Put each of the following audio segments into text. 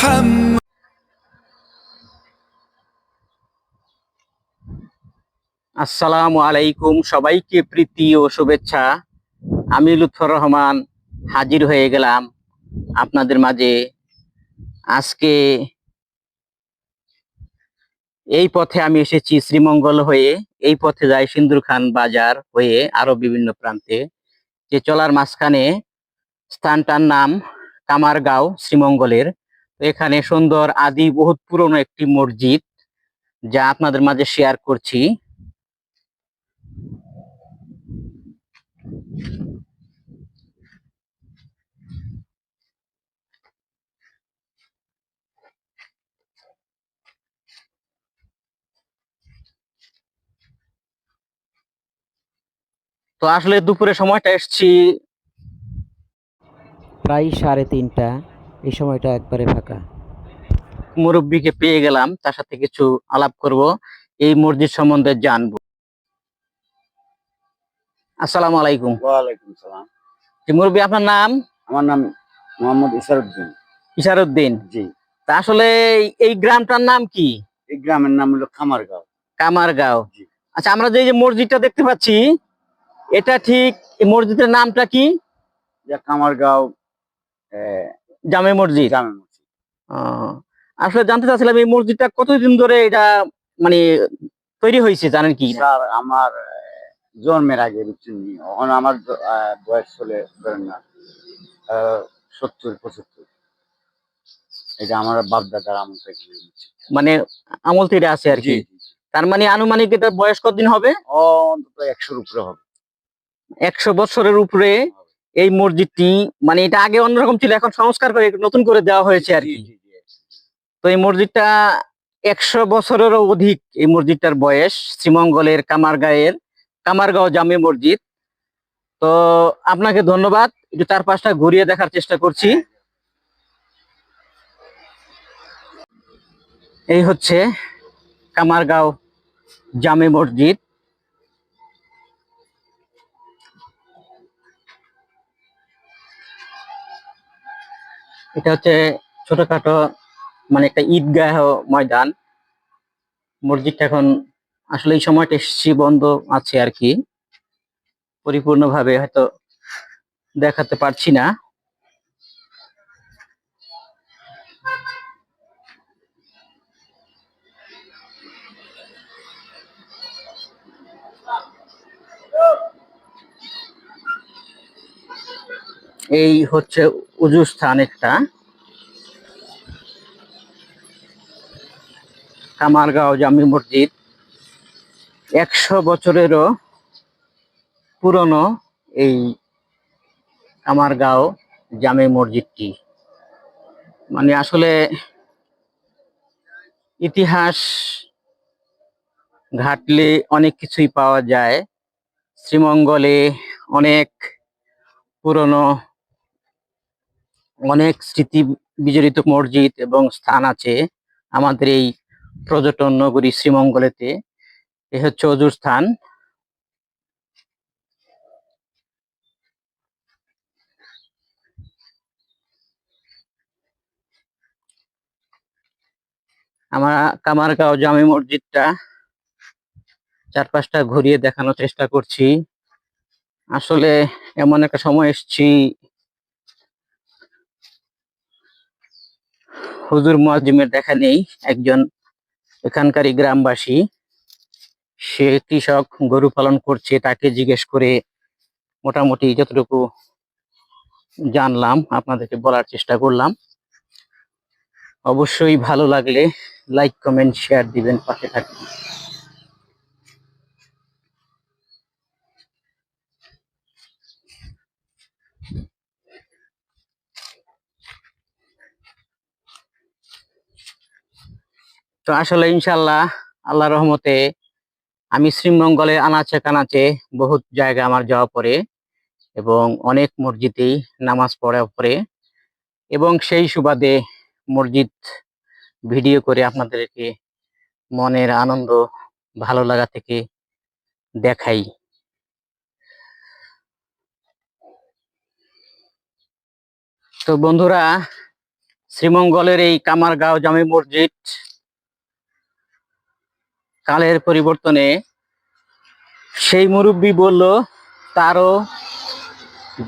محمد আসসালামু আলাইকুম সবাইকে প্রীতি ও শুভেচ্ছা আমি লুৎফর রহমান হাজির হয়ে গেলাম আপনাদের মাঝে আজকে এই পথে আমি এসেছি শ্রীমঙ্গল হয়ে এই পথে যাই সিন্দুর খান বাজার হয়ে আরো বিভিন্ন প্রান্তে যে চলার মাঝখানে স্থানটার নাম কামারগাঁও শ্রীমঙ্গলের তো এখানে সুন্দর আদি বহুত পুরনো একটি মসজিদ যা আপনাদের মাঝে শেয়ার করছি। তো আসলে দুপুরের সময়টা এসছি প্রায় সাড়ে তিনটা। এই সময়টা একবারে ফাঁকা। মুরব্বীকে পেয়ে গেলাম তার সাথে কিছু আলাপ করব এই মসজিদ সম্বন্ধে জানব। আসসালামু আলাইকুম। ওয়ালাইকুম সালাম। জি, মুরব্বী আপনার নাম? আমার নাম মোহাম্মদ ইসারুদ্দিন ইশারউদ্দিন? জি। তা আসলে এই- গ্রামটার নাম কি? এই গ্রামের নাম হলো খামারগাঁও কামারগাঁও। জি। আচ্ছা আমরা যে এই যে মসজিদটা দেখতে পাচ্ছি এটা ঠিক এই মসজিদের নামটা কি? আহ, জামে মসজিদ? গ্রামের মসজিদ। আসলে জানতে চাচ্ছিলাম এই মসজিদটা কতদিন ধরে এটা মানে তৈরি হয়েছে জানেন কি? স্যার আমার জন্মের আগে বুঝছেন নি? এখন আমার বয়স চলে ধরেন না সত্তর পঁচাত্তর। এটা আমার বাপ দাদার আমল থেকে মানে আমল থেকে আছে আর কি। তার মানে আনুমানিক এটা বয়স কতদিন হবে? অন্তত একশোর উপরে হবে। একশো বছরের উপরে এই মসজিদটি মানে এটা আগে অন্যরকম ছিল এখন সংস্কার করে নতুন করে দেওয়া হয়েছে আর কি। তো এই মসজিদটা একশো বছরেরও অধিক এই মসজিদটার বয়স শ্রীমঙ্গলের কামারগাঁয়ের কামারগাঁও জামে মসজিদ। তো আপনাকে ধন্যবাদ একটু চার পাঁচটা ঘুরিয়ে দেখার চেষ্টা করছি। এই হচ্ছে কামারগাঁও জামে মসজিদ। এটা হচ্ছে ছোটখাটো মানে একটা ঈদগাহ ময়দান। মসজিদটা এখন আসলে এই সময়টা এসেছি বন্ধ আছে আর কি। পরিপূর্ণভাবে হয়তো দেখাতে পারছি না। এই হচ্ছে উজু স্থান একটা। কামারগাঁও জামি মসজিদ। একশো বছরেরও পুরনো এই কামারগাঁও জামে মসজিদটি। মানে আসলে ইতিহাস ঘাটলে অনেক কিছুই পাওয়া যায়। শ্রীমঙ্গলে অনেক পুরনো অনেক স্মৃতি বিজড়িত মসজিদ এবং স্থান আছে আমাদের এই পর্যটন নগরী শ্রীমঙ্গলেতে। এ হচ্ছে অজুর স্থান। আমার কামারগাঁও জামে মসজিদটা চারপাশটা ঘুরিয়ে দেখানোর চেষ্টা করছি। আসলে এমন একটা সময় এসেছি হুজুর মুয়াজ্জিমের দেখা নেই, একজন এখানকারই গ্রামবাসী। সে কৃষক গরু পালন করছে, তাকে জিজ্ঞেস করে মোটামুটি যতটুকু জানলাম, আপনাদেরকে বলার চেষ্টা করলাম। অবশ্যই ভালো লাগলে লাইক কমেন্ট শেয়ার দিবেন, পাশে থাকবেন। তো আসলে ইনশাল্লাহ আল্লাহ রহমতে আমি শ্রীমঙ্গলে আনাচে কানাচে বহুত জায়গা আমার যাওয়া পরে এবং অনেক মসজিদেই নামাজ পড়া পরে এবং সেই সুবাদে মসজিদ ভিডিও করে আপনাদেরকে মনের আনন্দ, ভালো লাগা থেকে দেখাই। তো বন্ধুরা, শ্রীমঙ্গলের এই কামারগাঁও জামে মসজিদ কালের পরিবর্তনে সেই মুরব্বী বলল, তারও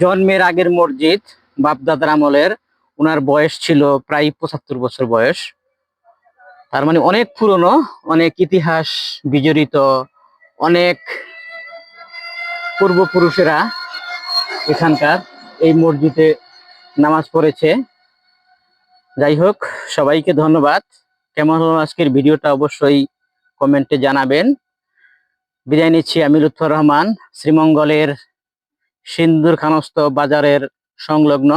জন্মের আগের মসজিদ বাপদাদার আমলের ওনার বয়স ছিল প্রায় পঁচাত্তর বছর বয়স। তার মানে অনেক পুরনো, অনেক ইতিহাস বিজড়িত, অনেক পূর্বপুরুষেরা এখানকার এই মসজিদে নামাজ পড়েছে। যাই হোক, সবাইকে ধন্যবাদ। কেমন হলো আজকের ভিডিওটা? অবশ্যই কমেন্টে জানাবেন। বিদায় নিচ্ছি আমি লুৎফর রহমান, শ্রীমঙ্গলের সিন্দুর খানস্থ বাজারের সংলগ্ন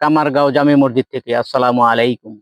কামারগাঁও জামি মসজিদ থেকে। আসসালামু আলাইকুম।